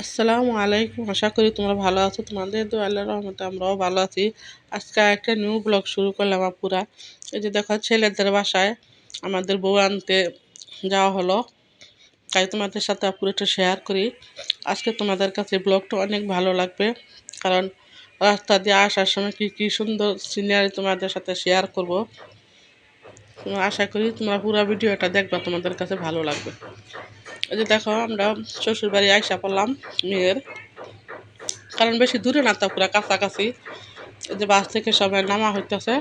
আসসালামু আলাইকুম। আশা করি তোমরা ভালো আছো। তোমাদের তো আল্লাহ রহমতে আমরাও ভালো আছি। আজকে একটা নিউ ব্লগ শুরু করলাম আপুরা। এই যে দেখো, ছেলেদের বাসায় আমাদের বউ আনতে যাওয়া হলো। তাই তোমাদের সাথে আপুর একটু শেয়ার করি। আজকে তোমাদের কাছে ব্লগটা অনেক ভালো লাগবে। কারণ রাস্তা দিয়ে আসার সময় কী কী সুন্দর সিনারি তোমাদের সাথে শেয়ার করব। আশা করি তোমরা পুরো ভিডিওটা দেখবা, তোমাদের কাছে ভালো লাগবে। এই যে দেখো আমরা শ্বশুর বাড়ি আইসা পড়লাম, মেয়ের। কারণ বেশি দূরে না তো পুরো কাছাকাছি। এই যে বাস থেকে সবাই নামা হইতেছে।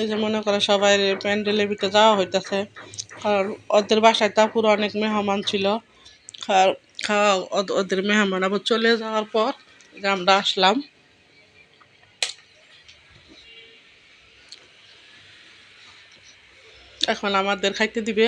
এই যে মনে করে সবাই প্যান্ডেলের ভিতরে যাওয়া হইতেছে। কারণ ওদের বাসায় তা পুরো অনেক মেহমান ছিল। খাওয়া ওদের মেহমান আবার চলে যাওয়ার পর আমরা আসলাম। এখন আমাদের খাইতে দিবে।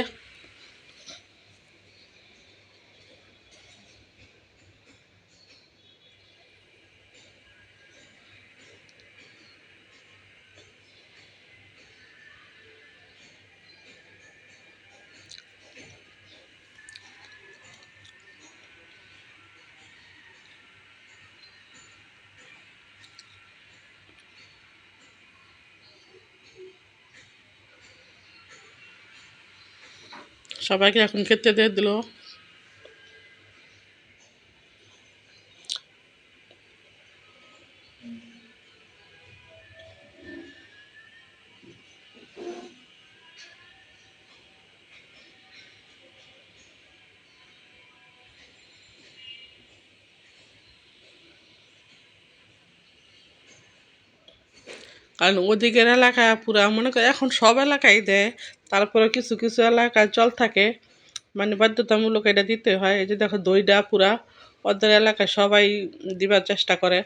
সবাইকে এখন খেতে দিয়ে দিল। কারণ ওদিকের এলাকা পুরা, মনে করে এখন সব এলাকায় দেয় তারপরে কিছু কিছু এলাকায় চল থাকে। মানে বাধ্যতামূলক এটা দিতে হয়। এই যে দেখো দইটা পুরা ওদের এলাকায় সবাই দিবার চেষ্টা করে।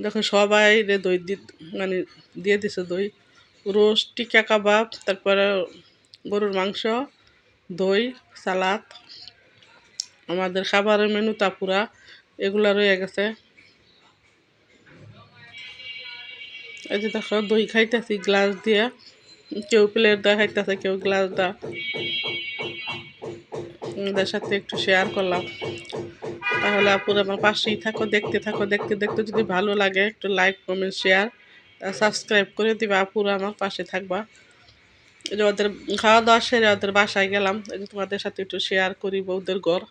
দেখো সবাই রে দই দি মানে দিয়ে দিছে দই। রোস্ট, টিকা কাবাব, তারপরে গরুর মাংস, দই, সালাদ। আমাদের খাবারের মেনুটা পুরা এগুলা রয়ে গেছে। এই যে দেখো, দই খাইতেছি, গ্লাস দিয়ে। কেউ প্লেট দা খাইতেছে, কেউ গ্লাস দা ওদের সাথে একটু শেয়ার করলাম। তাহলে আপুর আমার পাশেই থাকো, দেখতে থাকো, দেখতে দেখতে যদি ভালো লাগে, একটু লাইক কমেন্ট শেয়ার সাবস্ক্রাইব করে দিবা, আপুর আমার পাশে থাকবা। এই যে ওদের খাওয়া দাওয়া সেরে ওদের বাসায় গেলাম যে তোমাদের সাথে একটু শেয়ার করি বউদের ঘর।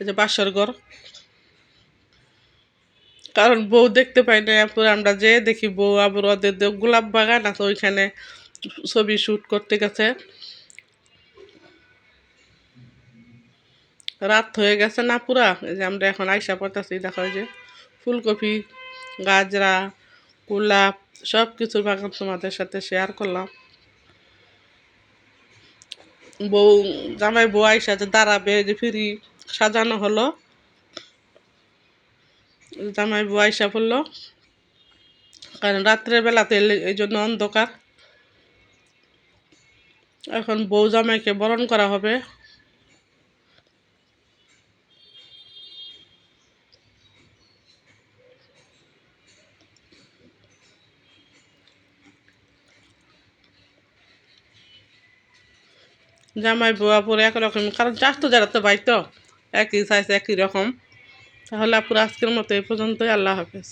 এই যে বাসর ঘর। কারণ বউ দেখতে পাই না এরপর আমরা যে দেখি বউ আবার ওদের গোলাপ বাগান আছে ওইখানে ছবি শ্যুট করতে গেছে। রাত হয়ে গেছে না পুরা, এই যে আমরা এখন আইসা পড়তেছি, দেখা যে ফুলকপি, গাজরা, গোলাপ সব কিছুর বাগান তোমাদের সাথে শেয়ার করলাম। বউ জামাই বউ আইসা যে দাঁড়াবে যে ফিরি সাজানো হলো। জামাই বউ আইসা পড়ল। কারণ রাত্রের বেলাতে এই জন্য অন্ধকার। এখন বউ জামাইকে বরণ করা হবে। জামাই বোয়া পরে একরকম, কারণ চাষ তো যারা তো ভাই তো, একই সাইজ একই রকম। তাহলে আপুরা আজকের মতো এই পর্যন্তই। আল্লাহ হাফেজ।